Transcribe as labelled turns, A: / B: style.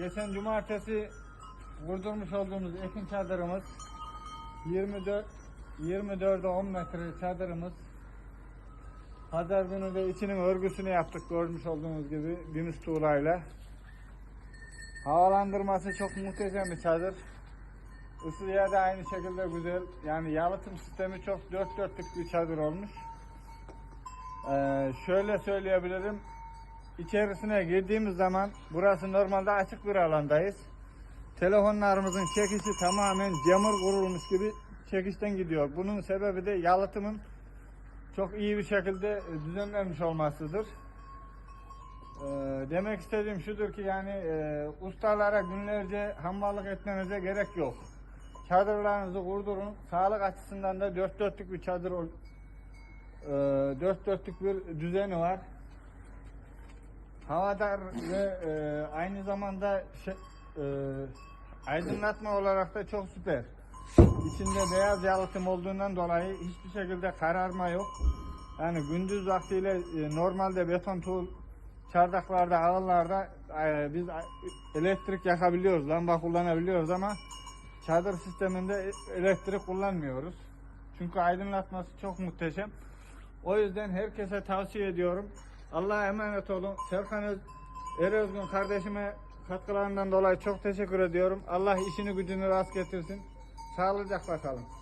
A: Geçen cumartesi vurdurmuş olduğumuz ekin çadırımız 24 24'e 10 metre çadırımız Pazar günü de içinin örgüsünü yaptık görmüş olduğunuz gibi gümüş tuğlayla. Havalandırması çok muhteşem bir çadır. Isıya da aynı şekilde güzel. Yani yalıtım sistemi çok dört dörtlük bir çadır olmuş. Ee, şöyle söyleyebilirim. İçerisine girdiğimiz zaman burası normalde açık bir alandayız. Telefonlarımızın çekişi tamamen camur kurulmuş gibi çekişten gidiyor. Bunun sebebi de yalıtımın çok iyi bir şekilde düzenlenmiş olmasıdır. Ee, demek istediğim şudur ki yani e, ustalara günlerce hamballık etmenize gerek yok. Çadırlarınızı kurdurun. Sağlık açısından da dört dörtlük bir çadır e, dört dörtlük bir düzeni var. Havadar ve e, aynı zamanda şey, e, aydınlatma olarak da çok süper. İçinde beyaz yalıtım olduğundan dolayı hiçbir şekilde kararma yok. Yani gündüz vaktiyle e, normalde beton tuğul çardaklarda, ağıllarda e, biz elektrik yakabiliyoruz, lamba kullanabiliyoruz ama çadır sisteminde e- elektrik kullanmıyoruz. Çünkü aydınlatması çok muhteşem. O yüzden herkese tavsiye ediyorum. Allah'a emanet olun. Serkan Öz, Erözgün kardeşime katkılarından dolayı çok teşekkür ediyorum. Allah işini gücünü rast getirsin. Sağlıcakla kalın.